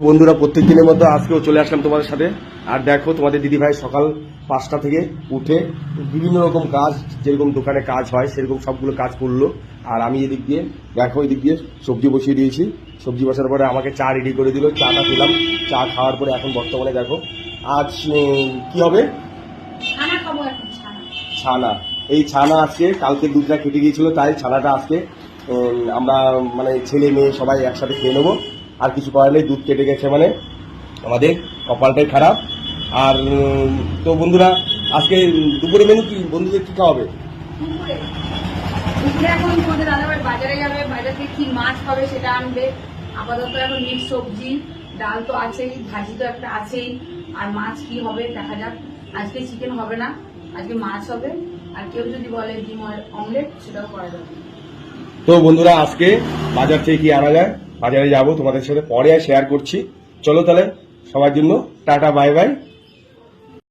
বন্ধুরা প্রত্যেক দিনের মতো আজকেও চলে আসলাম তোমাদের সাথে। আর দেখো তোমাদের দিদি ভাই সকাল পাঁচটা থেকে উঠে বিভিন্ন রকম কাজ যেরকম দোকানে কাজ হয় সেরকম সবগুলো কাজ করল। আর আমি এদিক দিয়ে দেখো এদিক দিয়ে সবজি বসিয়ে দিয়েছি। সবজি বসার পরে আমাকে চা রেডি করে দিল চাটা খেলাম। চা খাওয়ার পরে এখন বর্তমানে দেখো আজ কি হবে? ছানা এই ছানা আজকে কালকে দুধটা কেটে গিয়েছিল তাই ছানাটা আজকে আমরা মানে ছেলে মেয়ে সবাই একসাথে খেয়ে নেব। আর কিছু করার নেই দুধ কেটে গেছে মানে আমাদের কপালটাই খারাপ। আর তো বন্ধুরা আজকে দুপুরে মেনু কি? বন্ধুদের কি খাওয়াবে? এখন তোমাদের দাদাভাই বাজারে যাবে বাজার থেকে কি মাছ হবে সেটা আনবে। আপাতত এখন মিক্স সবজি ডাল তো আছেই ভাজি তো একটা আছেই। আর মাছ কি হবে দেখা যাক। আজকে চিকেন হবে না আজকে মাছ হবে। আর কেউ যদি বলে ডিম অমলেট সেটাও করা যাবে। তো বন্ধুরা আজকে বাজার থেকে কি আনা যায়? বাজারে যাব তোমাদের সাথে পরে শেয়ার করছি। চলো তাহলে সবার জন্য টাটা বাই বাই